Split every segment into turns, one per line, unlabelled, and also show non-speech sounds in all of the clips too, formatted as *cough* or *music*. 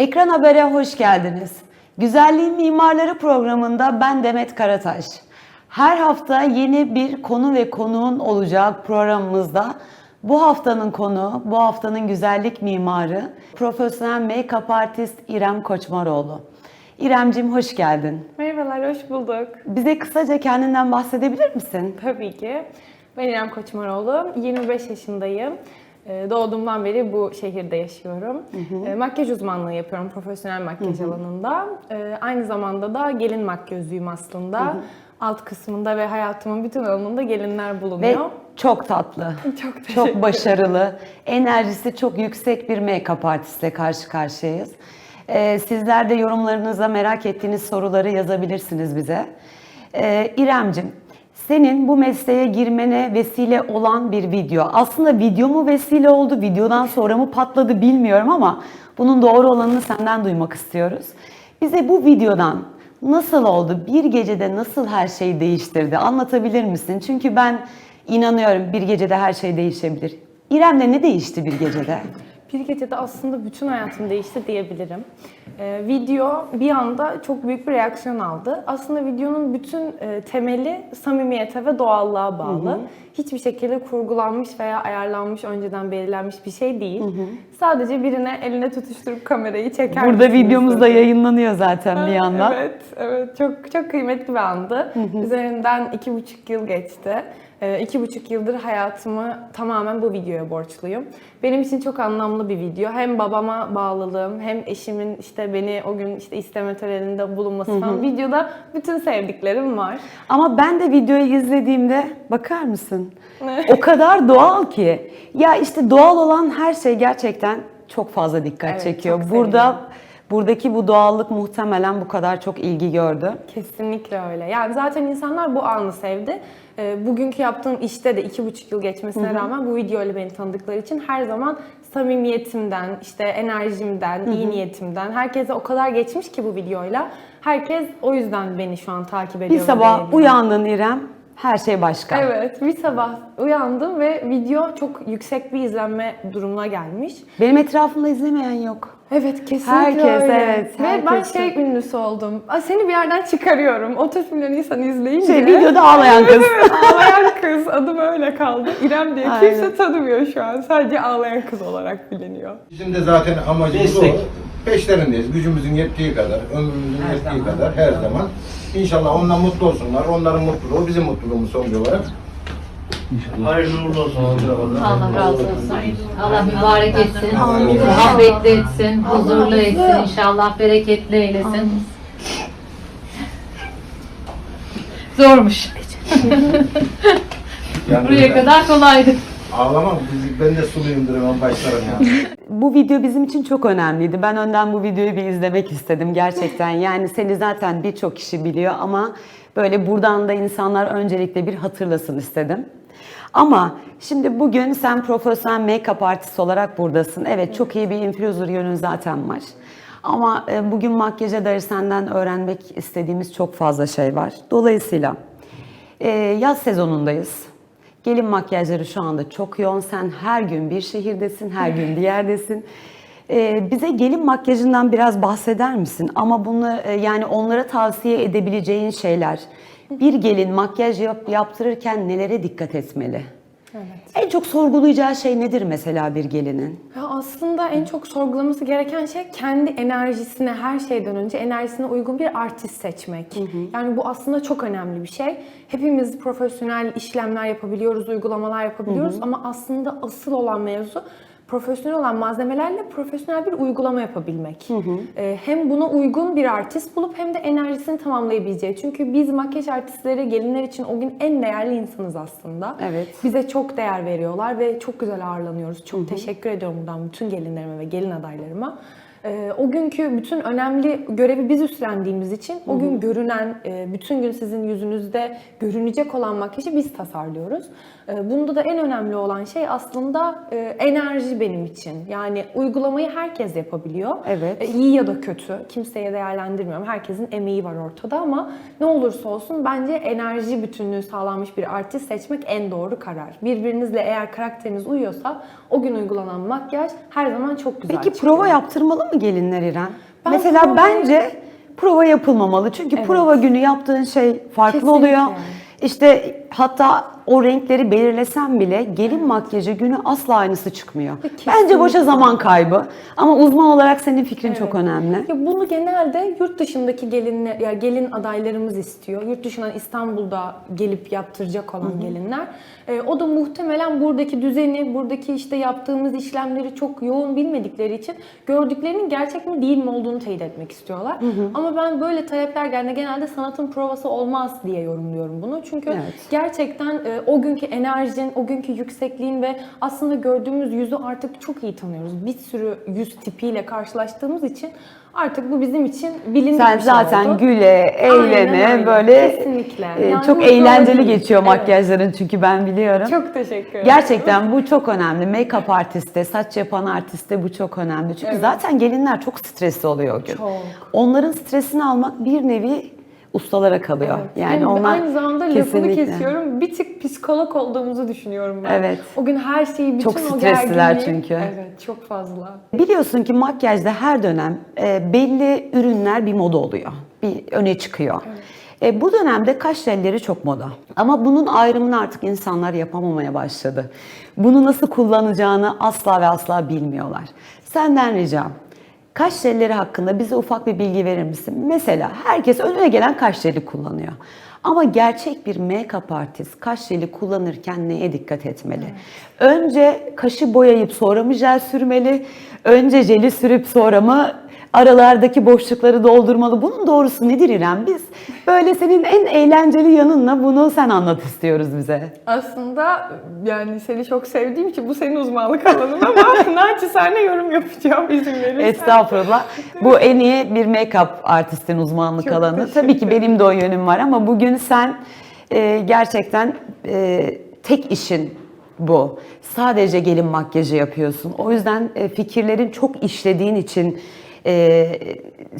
Ekran Haber'e hoş geldiniz. Güzelliğin Mimarları programında ben Demet Karataş. Her hafta yeni bir konu ve konuğun olacağı programımızda bu haftanın konu, bu haftanın güzellik mimarı, profesyonel make-up artist İrem Koçmaroğlu. İremcim hoş geldin.
Merhabalar, hoş bulduk.
Bize kısaca kendinden bahsedebilir misin?
Tabii ki. Ben İrem Koçmaroğlu, 25 yaşındayım. Ee, Doğduğumdan beri bu şehirde yaşıyorum. Ee, Makyaj uzmanlığı yapıyorum profesyonel makyaj alanında. Ee, Aynı zamanda da gelin makyözüyüm aslında. Alt kısmında ve hayatımın bütün alanında gelinler
Ve
bulunuyor.
Çok tatlı,
Çok teşekkür
çok başarılı, enerjisi çok yüksek bir make-up artistle karşı karşıyayız. Ee, sizler de yorumlarınıza merak ettiğiniz soruları yazabilirsiniz bize. Ee, İremcim, senin bu mesleğe girmene vesile olan bir video. Aslında video mu vesile oldu, videodan sonra mı patladı bilmiyorum ama bunun doğru olanını senden duymak istiyoruz. Bize bu videodan nasıl oldu, bir gecede nasıl her şeyi değiştirdi anlatabilir misin? Çünkü ben inanıyorum bir gecede her şey değişebilir. İrem'le ne değişti bir gecede? *laughs*
Bir gecede aslında bütün hayatım değişti diyebilirim. Ee, video bir anda çok büyük bir reaksiyon aldı. Aslında videonun bütün e, temeli samimiyete ve doğallığa bağlı. Hiçbir şekilde kurgulanmış veya ayarlanmış, önceden belirlenmiş bir şey değil. Sadece birine eline tutuşturup kamerayı çeker
Burada videomuz da yayınlanıyor zaten bir yandan.
Evet, evet. Çok çok kıymetli bir andı. Üzerinden iki buçuk yıl geçti. Ee, iki buçuk yıldır hayatımı tamamen bu videoya borçluyum. Benim için çok anlamlı bir video. Hem babama bağlılığım, hem eşimin işte beni o gün işte isteme töreninde bulunması falan. Videoda bütün sevdiklerim var.
Ama ben de videoyu izlediğimde bakar mısın? o kadar doğal ki. Ya işte doğal olan her şey gerçekten çok fazla dikkat
Evet,
çekiyor. Burada
sevindim.
Buradaki bu doğallık muhtemelen bu kadar çok ilgi gördü.
Kesinlikle öyle. Yani zaten insanlar bu anı sevdi. Ee, Bugünkü yaptığım işte de iki buçuk yıl geçmesine rağmen bu videoyla beni tanıdıkları için her zaman samimiyetimden, işte enerjimden, iyi niyetimden herkese o kadar geçmiş ki bu videoyla. Herkes o yüzden beni şu an takip ediyor.
Bir sabah uyandın İrem, her şey başka.
Evet, bir sabah uyandım ve video çok yüksek bir izlenme durumuna gelmiş.
Benim etrafımda izlemeyen yok.
Evet kesinlikle
Herkes,
öyle.
evet,
Ve ben
herkes
şey ünlüsü oldum. Aa, Seni bir yerden çıkarıyorum. 30 milyon insan izleyince.
Şey, videoda ağlayan kız.
Evet, ağlayan kız. Adım öyle kaldı. İrem diye
Aynen.
kimse tanımıyor şu an. Sadece ağlayan kız olarak biliniyor.
Bizim de zaten amacımız
Destek.
o. Peşlerindeyiz. Gücümüzün yettiği kadar, ömrümüzün yettiği kadar her zaman. İnşallah onlar mutlu olsunlar. Onların mutluluğu bizim mutluluğumuz sonuç olarak.
Hayırlı uğurlu olsun.
Allah razı olsun. Allah mübarek etsin. Muhabbetli etsin. Huzurlu etsin. İnşallah bereketli eylesin. Zormuş.
Yani
Buraya kadar kolaydı.
Ağlamam. Ben de suluyumdur hemen başlarım ya. *laughs*
Bu video bizim için çok önemliydi. Ben önden bu videoyu bir izlemek istedim gerçekten. Yani seni zaten birçok kişi biliyor ama böyle buradan da insanlar öncelikle bir hatırlasın istedim. Ama şimdi bugün sen profesyonel make-up artist olarak buradasın. Evet çok iyi bir influencer yönün zaten var. Ama e, bugün makyaja dair senden öğrenmek istediğimiz çok fazla şey var. Dolayısıyla e, yaz sezonundayız. Gelin makyajları şu anda çok yoğun. Sen her gün bir şehirdesin, her gün bir yerdesin. Ee, bize gelin makyajından biraz bahseder misin? Ama bunu e, yani onlara tavsiye edebileceğin şeyler. Bir gelin makyaj yap, yaptırırken nelere dikkat etmeli? En çok sorgulayacağı şey nedir mesela bir gelinin?
Ya aslında en çok sorgulaması gereken şey kendi enerjisine her şeyden önce enerjisine uygun bir artist seçmek. Yani bu aslında çok önemli bir şey. Hepimiz profesyonel işlemler yapabiliyoruz, uygulamalar yapabiliyoruz ama aslında asıl olan mevzu profesyonel olan malzemelerle profesyonel bir uygulama yapabilmek. Ee, hem buna uygun bir artist bulup hem de enerjisini tamamlayabileceği. Çünkü biz makyaj artistleri gelinler için o gün en değerli insanız aslında.
Evet.
Bize çok değer veriyorlar ve çok güzel ağırlanıyoruz. Çok teşekkür ediyorum buradan bütün gelinlerime ve gelin adaylarıma. Ee, o günkü bütün önemli görevi biz üstlendiğimiz için o gün görünen, e, bütün gün sizin yüzünüzde görünecek olan makyajı biz tasarlıyoruz. Ee, bunda da en önemli olan şey aslında e, enerji benim için. Yani uygulamayı herkes yapabiliyor.
Evet.
E, iyi ya da kötü. Kimseye değerlendirmiyorum. Herkesin emeği var ortada ama ne olursa olsun bence enerji bütünlüğü sağlanmış bir artist seçmek en doğru karar. Birbirinizle eğer karakteriniz uyuyorsa o gün uygulanan makyaj her zaman çok güzel
Peki
çıkıyor.
prova yaptırmalı mı gelinler İrem?
Ben
Mesela
prova-
bence prova yapılmamalı. Çünkü
Evet.
prova günü yaptığın şey farklı
Kesinlikle.
oluyor. İşte hatta o renkleri belirlesen bile gelin makyajı günü asla aynısı çıkmıyor. Bence boşa
Kesinlikle.
zaman kaybı. Ama uzman olarak senin fikrin çok önemli.
Ya bunu genelde yurt dışındaki gelinler, ya gelin adaylarımız istiyor. Yurt dışından İstanbul'da gelip yaptıracak olan gelinler. Ee, o da muhtemelen buradaki düzeni, buradaki işte yaptığımız işlemleri çok yoğun bilmedikleri için gördüklerinin gerçek mi değil mi olduğunu teyit etmek istiyorlar. Ama ben böyle talepler geldiğinde genelde sanatın provası olmaz diye yorumluyorum bunu. Çünkü
Evet.
gerçekten e, o günkü enerjin, o günkü yüksekliğin ve aslında gördüğümüz yüzü artık çok iyi tanıyoruz. Bir sürü yüz tipiyle karşılaştığımız için artık bu bizim için bilindik
Sen
bir şey
zaten
oldu.
güle,
Aynen
eğlene
öyle.
böyle
Kesinlikle.
e,
Yani
çok eğlenceli
değil.
geçiyor
Evet.
makyajların çünkü ben biliyorum.
Çok teşekkür ederim.
Gerçekten bu çok önemli. Make-up artiste, saç yapan artiste bu çok önemli. Çünkü
Evet.
zaten gelinler çok stresli oluyor o gün.
Çok.
Onların stresini almak bir nevi ustalara kalıyor.
Evet.
Yani
Benim
onlar
aynı zamanda lafını
kesinlikle.
kesiyorum. Bir tık psikolog olduğumuzu düşünüyorum ben.
Evet.
O gün her şeyi bütün
Çok
o
stresliler çünkü.
Evet, çok fazla.
Biliyorsun ki makyajda her dönem e, belli ürünler bir moda oluyor. Bir öne çıkıyor. E, bu dönemde kaş jelleri çok moda. Ama bunun ayrımını artık insanlar yapamamaya başladı. Bunu nasıl kullanacağını asla ve asla bilmiyorlar. Senden ricam kaş jelleri hakkında bize ufak bir bilgi verir misin? Mesela herkes önüne gelen kaş jeli kullanıyor. Ama gerçek bir make-up artist kaş jeli kullanırken neye dikkat etmeli? Önce kaşı boyayıp sonra mı jel sürmeli? Önce jeli sürüp sonra mı aralardaki boşlukları doldurmalı? Bunun doğrusu nedir İrem? Biz böyle senin en eğlenceli yanınla bunu sen anlat istiyoruz bize.
Aslında yani seni çok sevdiğim için bu senin uzmanlık alanın ama *laughs* naçizane yorum yapacağım izin verirsen.
Estağfurullah. Bu en iyi bir make-up artistin uzmanlık
Çok
alanı. Tabii ki benim de o yönüm var ama bugün sen e, gerçekten e, tek işin bu. Sadece gelin makyajı yapıyorsun. O yüzden e, fikirlerin çok işlediğin için, e,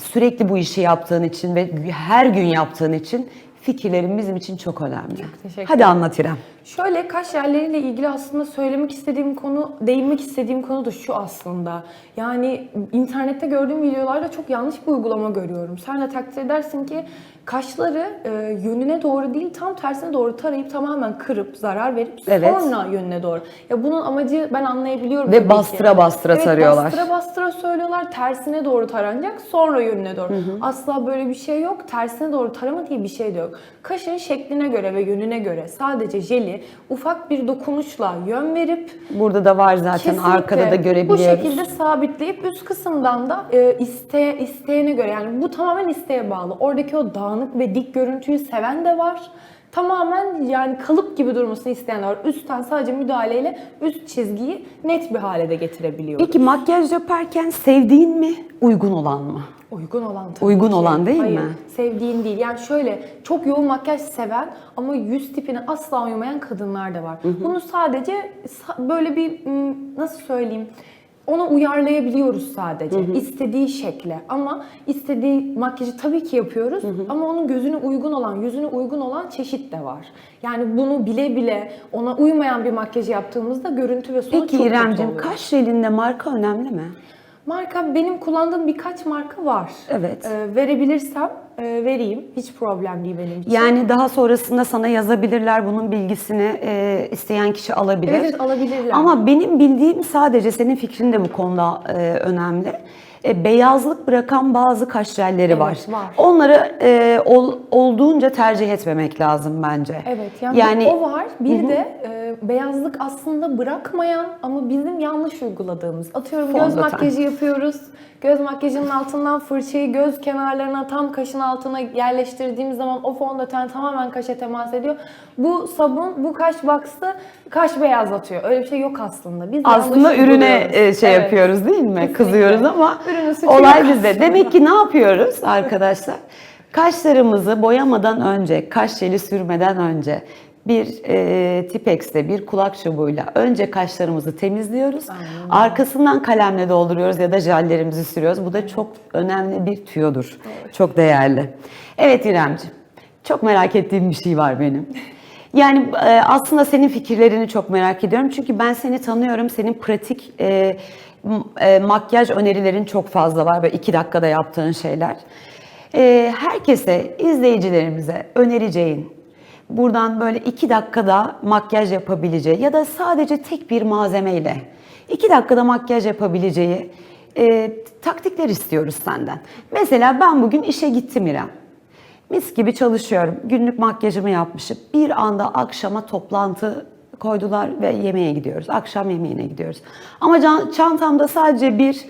sürekli bu işi yaptığın için ve her gün yaptığın için fikirlerin bizim için çok önemli.
teşekkür
Hadi anlat İrem.
Şöyle kaş yerleriyle ilgili aslında söylemek istediğim konu, değinmek istediğim konu da şu aslında. Yani internette gördüğüm videolarda çok yanlış bir uygulama görüyorum. Sen de takdir edersin ki kaşları e, yönüne doğru değil tam tersine doğru tarayıp tamamen kırıp zarar verip
Evet.
sonra yönüne doğru. Ya bunun amacı ben anlayabiliyorum
Ve
tabii ki.
bastıra bastıra
evet,
tarıyorlar.
bastıra bastıra söylüyorlar. Tersine doğru taranacak sonra yönüne doğru. Asla böyle bir şey yok. Tersine doğru tarama diye bir şey de yok. Kaşın şekline göre ve yönüne göre sadece jeli ufak bir dokunuşla yön verip
Burada da var zaten
Kesinlikle.
arkada da görebiliyoruz.
Bu şekilde sabitleyip üst kısımdan da e, iste, isteğine göre yani bu tamamen isteğe bağlı. Oradaki o dağınık ve dik görüntüyü seven de var. Tamamen yani kalıp gibi durmasını isteyen de var. Üstten sadece müdahaleyle üst çizgiyi net bir hale de getirebiliyor.
Peki makyaj yaparken sevdiğin mi, uygun olan mı?
Uygun olan tabii
Uygun
ki.
olan değil
Hayır,
mi?
sevdiğin değil. Yani şöyle çok yoğun makyaj seven ama yüz tipine asla uymayan kadınlar da var. Bunu sadece sa- böyle bir nasıl söyleyeyim ona uyarlayabiliyoruz sadece. istediği şekle. Ama istediği makyajı tabii ki yapıyoruz. Ama onun gözüne uygun olan, yüzüne uygun olan çeşit de var. Yani bunu bile bile ona uymayan bir makyaj yaptığımızda görüntü ve sonuç
Peki
çok kötü
İremciğim
oluyor.
kaş jelinde marka önemli mi?
Marka benim kullandığım birkaç marka var.
Evet.
Ee, verebilirsem e, vereyim. Hiç problem değil benim için.
Yani daha sonrasında sana yazabilirler bunun bilgisini e, isteyen kişi alabilir.
Evet, evet, alabilirler.
Ama benim bildiğim sadece senin fikrin de bu konuda e, önemli. E, beyazlık bırakan bazı kaş jelleri
Evet,
var.
var.
Onları e, ol- olduğunca tercih etmemek lazım bence.
Evet yani, o var. Bir de e, beyazlık aslında bırakmayan ama bizim yanlış uyguladığımız. Atıyorum göz
Fondöten.
makyajı yapıyoruz. Göz makyajının altından fırçayı göz kenarlarına tam kaşın altına yerleştirdiğimiz zaman o fondöten tamamen kaşa temas ediyor. Bu sabun, bu kaş box'ı kaş beyazlatıyor. Öyle bir şey yok aslında. Biz
Aslında ürüne
uyguluyoruz.
e, şey
Evet.
yapıyoruz değil mi?
Kesinlikle.
Kızıyoruz ama olay bizde. Demek ki ne yapıyoruz arkadaşlar? Kaşlarımızı boyamadan önce, kaş jeli sürmeden önce bir e, Tipex'te bir kulak çubuğuyla önce kaşlarımızı temizliyoruz. Arkasından kalemle dolduruyoruz ya da jellerimizi sürüyoruz. Bu da çok önemli bir tüyodur. Çok değerli. Evet İremciğim. Çok merak ettiğim bir şey var benim. *laughs* Yani e, aslında senin fikirlerini çok merak ediyorum. Çünkü ben seni tanıyorum. Senin pratik e, e, makyaj önerilerin çok fazla var. Böyle iki dakikada yaptığın şeyler. E, herkese, izleyicilerimize önereceğin, buradan böyle iki dakikada makyaj yapabileceği ya da sadece tek bir malzemeyle iki dakikada makyaj yapabileceği e, taktikler istiyoruz senden. Mesela ben bugün işe gittim İrem. Mis gibi çalışıyorum. Günlük makyajımı yapmışım. Bir anda akşama toplantı koydular ve yemeğe gidiyoruz. Akşam yemeğine gidiyoruz. Ama can- çantamda sadece bir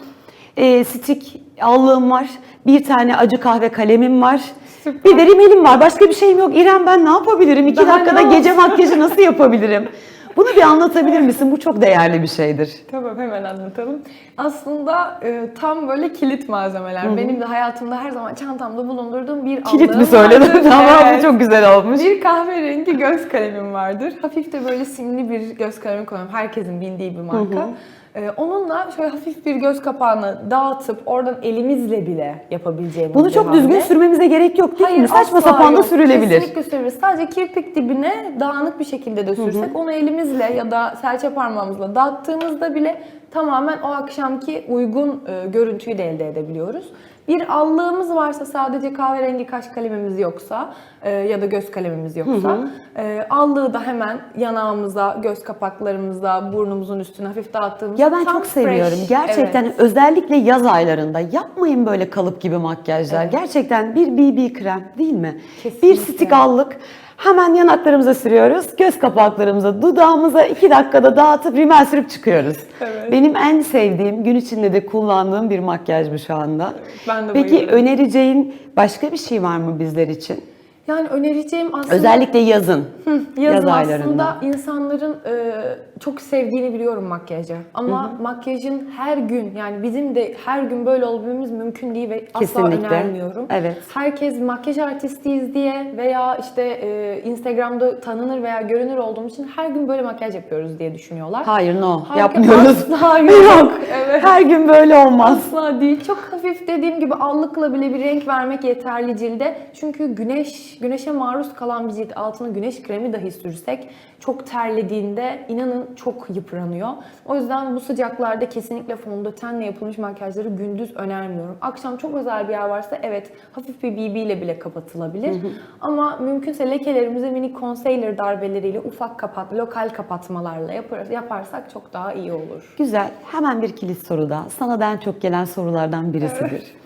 e, stick allığım var. Bir tane acı kahve kalemim var. Bir de rimelim var. Başka bir şeyim yok. İrem ben ne yapabilirim? İki
Daha
dakikada gece makyajı nasıl yapabilirim? *laughs* Bunu bir anlatabilir misin? Bu çok değerli bir şeydir.
Tamam hemen anlatalım. Aslında e, tam böyle kilit malzemeler. Benim de hayatımda her zaman çantamda bulundurduğum bir
Kilit mi söyledin?
vardır.
tamam
Evet.
bu çok güzel olmuş.
Bir kahverengi göz kalemim vardır. Hafif de böyle simli bir göz kalemi koyuyorum. Herkesin bildiği bir marka. Ee, onunla şöyle hafif bir göz kapağını dağıtıp oradan elimizle bile yapabileceğimiz
Bunu çok düzgün sürmemize gerek yok değil
Hayır,
mi? Saçma
asla
sapan da
yok.
sürülebilir.
Kesinlikle sürülür. Sadece kirpik dibine dağınık bir şekilde de sürsek onu elimizle ya da serçe parmağımızla dağıttığımızda bile tamamen o akşamki uygun e, görüntüyü de elde edebiliyoruz. Bir allığımız varsa sadece kahverengi kaş kalemimiz yoksa e, ya da göz kalemimiz yoksa e, allığı da hemen yanağımıza, göz kapaklarımıza, burnumuzun üstüne hafif dağıttığımızda
Ya ben çok seviyorum.
fresh.
Gerçekten
Evet.
özellikle yaz aylarında yapmayın böyle kalıp gibi makyajlar.
Evet.
Gerçekten bir BB krem değil mi?
Kesinlikle.
Bir stik allık. Hemen yanaklarımıza sürüyoruz. Göz kapaklarımıza, dudağımıza iki dakikada dağıtıp rimel sürüp çıkıyoruz.
Evet.
Benim en sevdiğim, gün içinde de kullandığım bir makyaj bu şu anda.
ben de
Peki
bayılıyorum.
önereceğin başka bir şey var mı bizler için?
Yani önereceğim aslında
Özellikle yazın.
Yazın
yaz
aslında
aylarında.
insanların e, çok sevdiğini biliyorum makyajı. Ama makyajın her gün yani bizim de her gün böyle olabilmemiz mümkün değil ve asla
Kesinlikle.
önermiyorum.
Evet.
Herkes makyaj artistiyiz diye veya işte e, Instagram'da tanınır veya görünür olduğumuz için her gün böyle makyaj yapıyoruz diye düşünüyorlar.
Hayır no
Halbuki
yapmıyoruz.
asla *laughs*
yok.
Evet.
Her gün böyle olmaz.
Asla değil. Çok hafif dediğim gibi allıkla bile bir renk vermek yeterli cilde. Çünkü güneş, güneşe maruz kalan bir cilt altına güneş kremi dahi sürsek çok terlediğinde inanın çok yıpranıyor. O yüzden bu sıcaklarda kesinlikle fondötenle yapılmış makyajları gündüz önermiyorum. Akşam çok özel bir yer varsa evet hafif bir BB ile bile kapatılabilir. Ama mümkünse lekelerimizi minik concealer darbeleriyle ufak kapat, lokal kapatmalarla yapar, yaparsak çok daha iyi olur.
Güzel. Hemen bir kilit soru daha. Sana da en çok gelen sorulardan birisidir. E,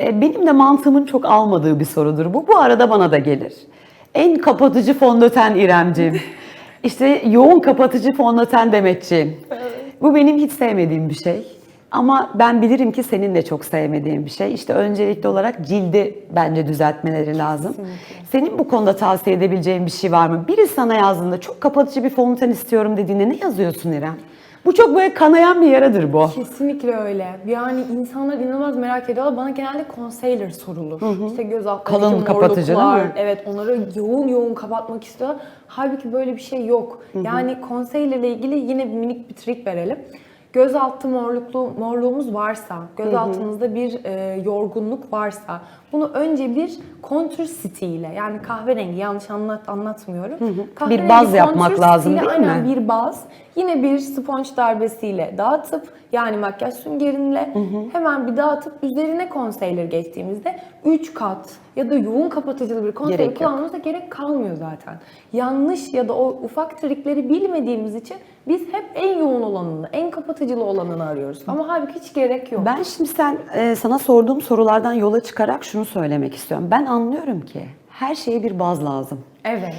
Benim de mantığımın çok almadığı bir sorudur bu. Bu arada bana da gelir. En kapatıcı fondöten İremciğim. *laughs* İşte yoğun kapatıcı fondöten Demetciğim. Bu benim hiç sevmediğim bir şey. Ama ben bilirim ki senin de çok sevmediğin bir şey. İşte öncelikli olarak cildi bence düzeltmeleri lazım. Senin bu konuda tavsiye edebileceğin bir şey var mı? Biri sana yazdığında çok kapatıcı bir fondöten istiyorum dediğinde ne yazıyorsun İrem? Bu çok böyle kanayan bir yaradır bu.
Kesinlikle öyle. Yani insanlar inanılmaz merak ediyorlar. Bana genelde concealer sorulur. İşte göz altlarındaki
Kalın kapatıcı değil mi?
Evet onları yoğun yoğun kapatmak istiyorlar. Halbuki böyle bir şey yok. Yani concealer ile ilgili yine minik bir trik verelim. Göz altı morluklu, morluğumuz varsa, göz altımızda bir e, yorgunluk varsa bunu önce bir contour stick ile yani kahverengi yanlış anlat anlatmıyorum. Kahverengi
baz yapmak lazım değil mi?
aynen bir baz yine bir sponge darbesiyle dağıtıp yani makyaj süngerinle hemen bir dağıtıp üzerine concealer geçtiğimizde 3 kat ya da yoğun kapatıcılı bir
yok.
kullanmamıza gerek kalmıyor zaten. Yanlış ya da o ufak trikleri bilmediğimiz için biz hep en yoğun olanını, en kapatıcılı olanını arıyoruz. Ama halbuki hiç gerek yok.
Ben şimdi sen e, sana sorduğum sorulardan yola çıkarak şunu söylemek istiyorum. Ben anlıyorum ki her şeye bir baz lazım.
Evet.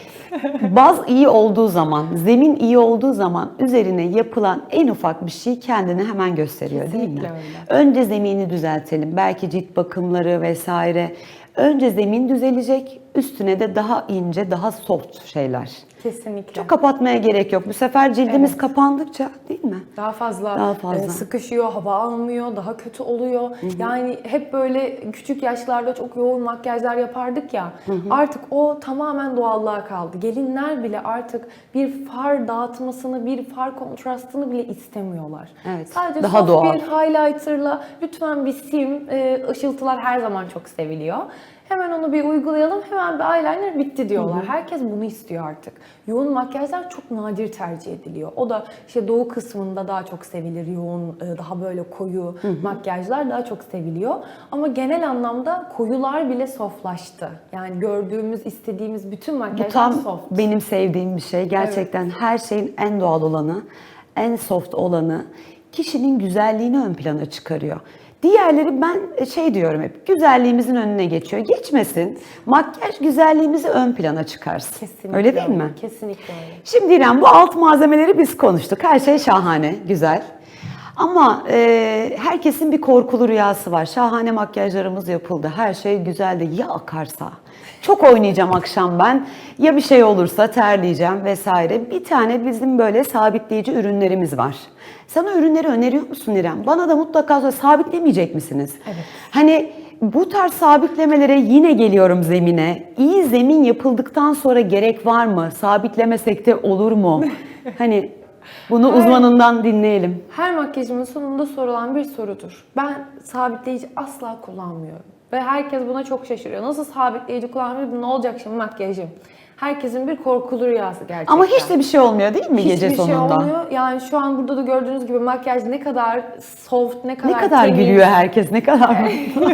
*laughs*
Baz iyi olduğu zaman, zemin iyi olduğu zaman üzerine yapılan en ufak bir şey kendini hemen gösteriyor değil mi?
Kesinlikle öyle.
Önce zemini düzeltelim. Belki cilt bakımları vesaire. Önce zemin düzelecek, üstüne de daha ince, daha soft şeyler.
Kesinlikle.
Çok kapatmaya gerek yok. Bu sefer cildimiz
Evet.
kapandıkça değil mi?
Daha fazla,
Daha fazla.
e, sıkışıyor, hava almıyor, daha kötü oluyor. Yani hep böyle küçük yaşlarda çok yoğun makyajlar yapardık ya. Artık o tamamen doğallığa kaldı. Gelinler bile artık bir far dağıtmasını, bir far kontrastını bile istemiyorlar.
Evet,
Sadece
daha
soft
doğal.
bir highlighter'la lütfen bir sim, e, ışıltılar her zaman çok seviliyor. Hemen onu bir uygulayalım, hemen bir eyeliner bitti diyorlar. Herkes bunu istiyor artık. Yoğun makyajlar çok nadir tercih ediliyor. O da işte doğu kısmında daha çok sevilir. Yoğun, e, daha böyle koyu makyajlar daha çok seviliyor. Ama genel anlamda koyular bile softlaştı. Yani gördüğümüz, istediğimiz bütün
Bu
makyajlar
tam
soft.
benim sevdiğim bir şey. Gerçekten her şeyin en doğal olanı, en soft olanı kişinin güzelliğini ön plana çıkarıyor. Diğerleri ben şey diyorum hep, güzelliğimizin önüne geçiyor. Geçmesin. Makyaj güzelliğimizi ön plana çıkarsın.
Kesinlikle
Öyle değil mi?
Kesinlikle öyle.
Şimdi İrem bu alt malzemeleri biz konuştuk. Her şey şahane, güzel. Ama e, herkesin bir korkulu rüyası var. Şahane makyajlarımız yapıldı. Her şey güzeldi. Ya akarsa? Çok oynayacağım akşam ben. Ya bir şey olursa terleyeceğim vesaire. Bir tane bizim böyle sabitleyici ürünlerimiz var. Sana ürünleri öneriyor musun İrem? Bana da mutlaka söyle. Sabitlemeyecek misiniz? Evet. Hani bu tarz sabitlemelere yine geliyorum zemine. İyi zemin yapıldıktan sonra gerek var mı? Sabitlemesek de olur mu? *laughs* hani bunu uzmanından dinleyelim.
Her makyajımın sonunda sorulan bir sorudur. Ben sabitleyici asla kullanmıyorum. Ve herkes buna çok şaşırıyor. Nasıl sabitleyici kullanmıyorum? Ne olacak şimdi makyajım? Herkesin bir korkulu rüyası gerçekten.
Ama hiç de bir şey olmuyor değil mi gece
Hiçbir
sonunda?
şey olmuyor. Yani şu an burada da gördüğünüz gibi makyaj ne kadar soft, ne kadar
Ne kadar
temiz.
gülüyor herkes, ne kadar.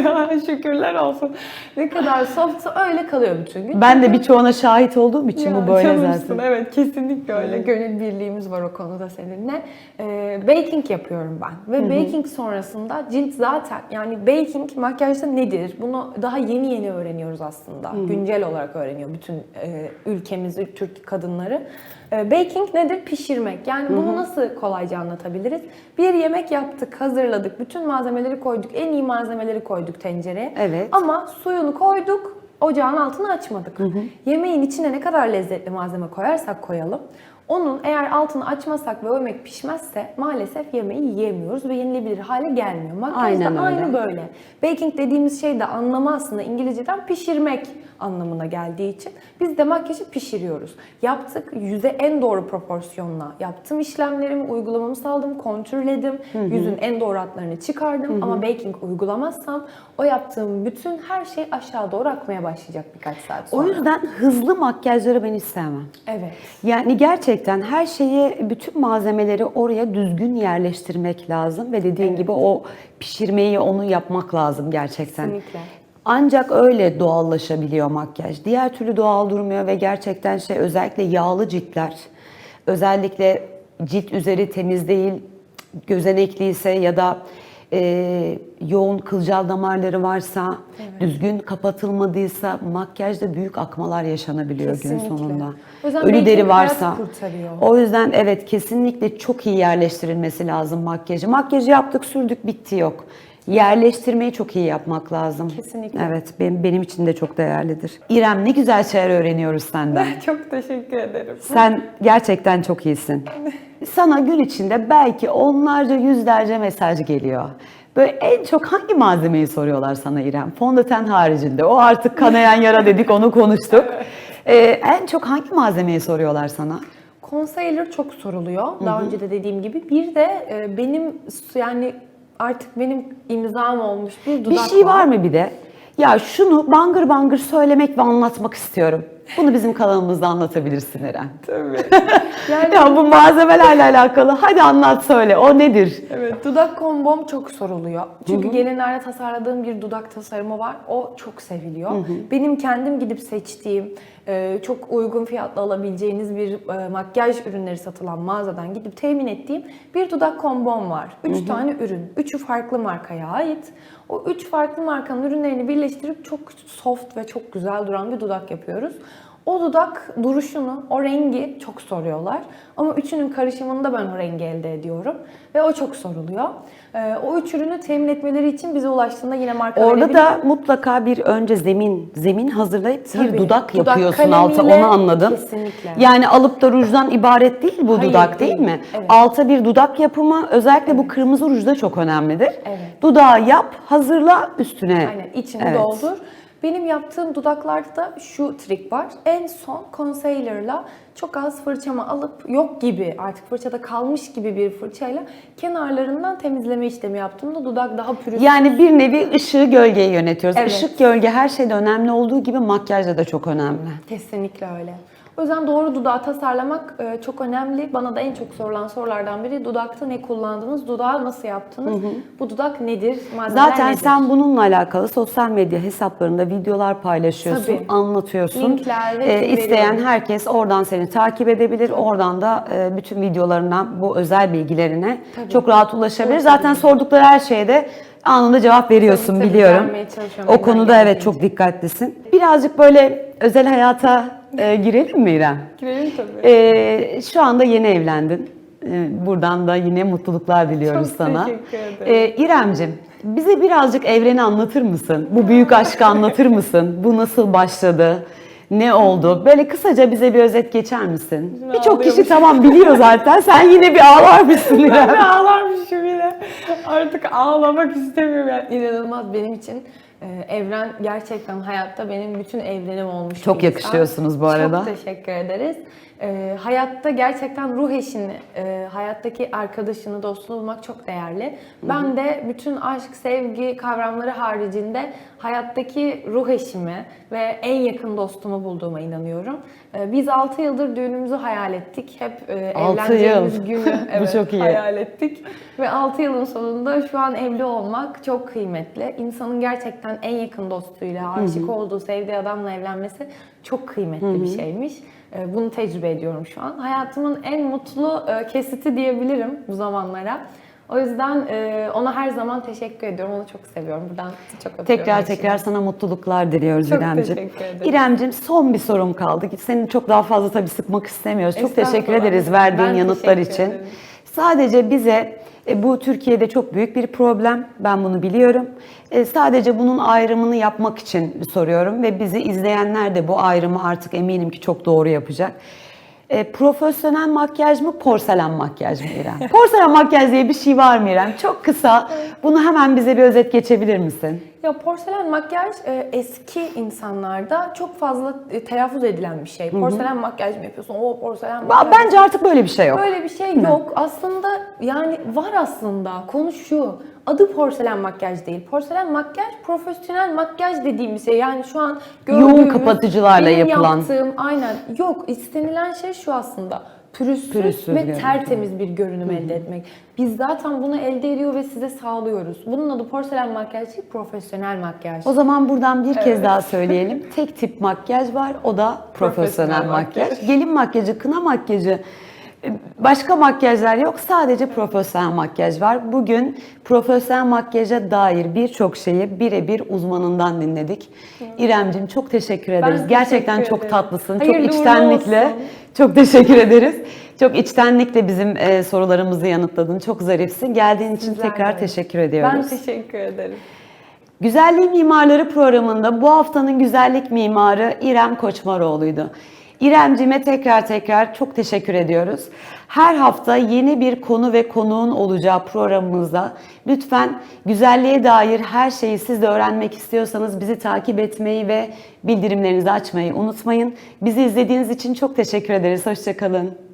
Ya *laughs* Şükürler olsun. Ne kadar softsa öyle kalıyor bütün gün.
ben de birçoğuna şahit olduğum için
Ya,
bu böyle zaten.
Evet kesinlikle öyle. Gönül birliğimiz var o konuda seninle. Ee, baking yapıyorum ben. Ve baking sonrasında cilt zaten yani baking makyajda nedir? Bunu daha yeni yeni öğreniyoruz aslında. Güncel olarak öğreniyor bütün e, ülkemiz, Türk kadınları. E, baking nedir? Pişirmek. Yani bunu nasıl kolayca anlatabiliriz? Bir yemek yaptık, hazırladık, bütün malzemeleri koyduk, en iyi malzemeleri koyduk tencereye.
Evet.
Ama suyunu koyduk, ocağın altını açmadık. Yemeğin içine ne kadar lezzetli malzeme koyarsak koyalım, onun eğer altını açmasak ve o yemek pişmezse maalesef yemeği yiyemiyoruz ve yenilebilir hale gelmiyor. Makyaj da aynı
öyle.
böyle. Baking dediğimiz şey de anlamı aslında İngilizceden pişirmek anlamına geldiği için biz de makyajı pişiriyoruz. Yaptık yüze en doğru proporsiyonla yaptım işlemlerimi, uygulamamı sağladım, kontrolledim. Yüzün en doğru hatlarını çıkardım ama baking uygulamazsam o yaptığım bütün her şey aşağı doğru akmaya başlayacak birkaç saat sonra.
O yüzden hızlı makyajları ben istemem.
Evet.
Yani gerçekten her şeyi, bütün malzemeleri oraya düzgün yerleştirmek lazım ve dediğin gibi o pişirmeyi, onu yapmak lazım gerçekten.
Kesinlikle.
Ancak öyle doğallaşabiliyor makyaj. Diğer türlü doğal durmuyor ve gerçekten şey özellikle yağlı ciltler, özellikle cilt üzeri temiz değil, gözenekliyse ya da e, yoğun kılcal damarları varsa, düzgün kapatılmadıysa makyajda büyük akmalar yaşanabiliyor
Kesinlikle.
gün sonunda.
O
Ölü deri varsa. O yüzden evet kesinlikle çok iyi yerleştirilmesi lazım makyajı. Makyajı yaptık, sürdük, bitti yok. Yerleştirmeyi çok iyi yapmak lazım.
Kesinlikle.
Evet, benim, benim için de çok değerlidir. İrem ne güzel şeyler öğreniyoruz senden. *laughs*
Çok teşekkür ederim.
Sen gerçekten çok iyisin. *laughs* Sana gün içinde belki onlarca, yüzlerce mesaj geliyor. Böyle en çok hangi malzemeyi soruyorlar sana İrem? Fondöten haricinde. O artık kanayan yara *laughs* dedik, onu konuştuk. Ee, en çok hangi malzemeyi soruyorlar sana?
Concealer çok soruluyor. Daha önce de dediğim gibi. Bir de e, benim yani artık benim imzam olmuş bir dudak
Bir şey var mı bir de? Ya şunu bangır bangır söylemek ve anlatmak istiyorum. Bunu bizim kanalımızda anlatabilirsin Eren.
Tabii. *laughs* Yani
Ya bu malzemelerle alakalı. Hadi anlat söyle. O nedir?
evet dudak kombom çok soruluyor. Çünkü gelinlerle tasarladığım bir dudak tasarımı var. O çok seviliyor. Benim kendim gidip seçtiğim e, çok uygun fiyatla alabileceğiniz bir e, makyaj ürünleri satılan mağazadan gidip temin ettiğim bir dudak kombom var. Üç tane ürün. Üçü farklı markaya ait. O üç farklı markanın ürünlerini birleştirip çok soft ve çok güzel duran bir dudak yapıyoruz. O dudak duruşunu, o rengi çok soruyorlar. Ama üçünün karışımında ben o rengi elde ediyorum. Ve o çok soruluyor. Ee, o üç ürünü temin etmeleri için bize ulaştığında yine marka
Orada da mutlaka bir önce zemin zemin hazırlayıp bir
Tabii.
dudak
Dudak
yapıyorsun alta onu anladım.
kesinlikle.
Yani alıp da rujdan ibaret değil bu
Hayır,
dudak değil,
değil.
mi?
Evet.
Alta bir dudak yapımı özellikle bu kırmızı ruj da çok önemlidir.
Evet.
Dudağı yap, hazırla üstüne.
Aynen içini
Evet.
doldur. Benim yaptığım dudaklarda şu trik var. En son concealer'la çok az fırçamı alıp yok gibi artık fırçada kalmış gibi bir fırçayla kenarlarından temizleme işlemi yaptığımda dudak daha pürüzsüz.
Yani bir nevi ışığı gölgeyi yönetiyoruz.
Evet.
Işık gölge her şeyde önemli olduğu gibi makyajda da çok önemli.
Kesinlikle öyle. O yüzden doğru dudağı tasarlamak e, çok önemli. Bana da en çok sorulan sorulardan biri dudakta ne kullandınız, dudağı nasıl yaptınız, bu dudak nedir, malzemeler
Zaten
nedir?
sen bununla alakalı sosyal medya hesaplarında videolar paylaşıyorsun,
Tabii.
anlatıyorsun.
Linkler ve
Ee, isteyen
veriyorum.
herkes oradan seni takip edebilir. Oradan da e, bütün videolarından bu özel bilgilerine çok rahat ulaşabilir. Zaten sordukları her şeye de anında cevap veriyorsun
Tabii, tabii,
biliyorum. O konuda evet çok dikkatlisin. Birazcık böyle özel hayata e, girelim mi İrem?
Girelim tabii.
Ee, şu anda yeni evlendin. Ee, buradan da yine mutluluklar diliyoruz
Çok
sana.
teşekkür ederim.
Ee, İremcim, bize birazcık evreni anlatır mısın? Bu büyük aşkı anlatır mısın? Bu nasıl başladı? Ne oldu? Böyle kısaca bize bir özet geçer misin? Birçok kişi tamam biliyor zaten. Sen yine bir ağlar mısın *laughs*
Ben
İrem?
de ağlarmışım yine. Artık ağlamak istemiyorum. Yani inanılmaz benim için e, evren gerçekten hayatta benim bütün evrenim olmuş.
Çok yakışıyorsunuz bu arada.
Çok teşekkür ederiz. E, hayatta gerçekten ruh eşini, e, hayattaki arkadaşını, dostunu bulmak çok değerli. Ben de bütün aşk, sevgi kavramları haricinde hayattaki ruh eşimi ve en yakın dostumu bulduğuma inanıyorum. E, biz 6 yıldır düğünümüzü hayal ettik. Hep e,
Altı
evleneceğimiz
yıl. *laughs*
günü evet,
çok iyi.
hayal ettik. Ve 6 yılın sonunda şu an evli olmak çok kıymetli. İnsanın gerçekten en yakın dostuyla, aşık olduğu, sevdiği adamla evlenmesi çok kıymetli bir şeymiş. Ee, Bunu tecrübe ediyorum şu an. Hayatımın en mutlu e, kesiti diyebilirim bu zamanlara. O yüzden e, ona her zaman teşekkür ediyorum. Onu çok seviyorum. Buradan çok öpüyorum.
Tekrar tekrar sana mutluluklar diliyoruz
Çok
İremciğim.
teşekkür ederim.
İremciğim son bir sorum kaldı. Seni çok daha fazla tabii sıkmak istemiyoruz. Çok teşekkür ederiz verdiğin
Ben
yanıtlar için.
ederim.
Sadece bize e, bu Türkiye'de çok büyük bir problem. Ben bunu biliyorum. E, sadece bunun ayrımını yapmak için soruyorum ve bizi izleyenler de bu ayrımı artık eminim ki çok doğru yapacak. E, profesyonel makyaj mı, porselen makyaj mı İrem? *laughs* porselen makyaj diye bir şey var mı İrem? Çok kısa. Bunu hemen bize bir özet geçebilir misin?
Ya porselen makyaj e, eski insanlarda çok fazla e, telaffuz edilen bir şey. Porselen makyaj mı yapıyorsun? O porselen
Ba-
makyaj.
Bence artık böyle bir şey yok.
Böyle bir şey yok. Aslında yani var aslında. Konu şu. Adı porselen makyaj değil. Porselen makyaj profesyonel makyaj dediğimiz şey. Yani şu an
Yoğun
gördüğümüz,
kapatıcılarla
benim
yapılan.
yaptığım aynen. Yok istenilen şey şu aslında. Pürüzsüz,
Pürüzsüz
ve
görüntü.
tertemiz bir görünüm elde etmek. Biz zaten bunu elde ediyor ve size sağlıyoruz. Bunun adı porselen makyaj değil, profesyonel makyaj.
O zaman buradan bir kez daha *laughs* söyleyelim. Tek tip makyaj var. O da profesyonel
Profesyonel
makyaj.
makyaj.
Gelin makyajı, kına makyajı, başka makyajlar yok. Sadece profesyonel makyaj var. Bugün profesyonel makyaja dair birçok şeyi birebir uzmanından dinledik. İremcim çok teşekkür ederiz.
teşekkür
Gerçekten çok
ederim.
tatlısın.
Hayırlı
çok içtenlikle.
olsun.
Çok teşekkür ederiz. Çok içtenlikle bizim e, sorularımızı yanıtladın. Çok zarifsin. Geldiğin için
Sizler
tekrar
de.
teşekkür ediyoruz.
Ben teşekkür ederim.
Güzellik Mimarları programında bu haftanın güzellik mimarı İrem Koçmaroğlu'ydu. İremcime tekrar tekrar çok teşekkür ediyoruz. Her hafta yeni bir konu ve konuğun olacağı programımızda lütfen güzelliğe dair her şeyi siz de öğrenmek istiyorsanız bizi takip etmeyi ve bildirimlerinizi açmayı unutmayın. Bizi izlediğiniz için çok teşekkür ederiz. Hoşçakalın.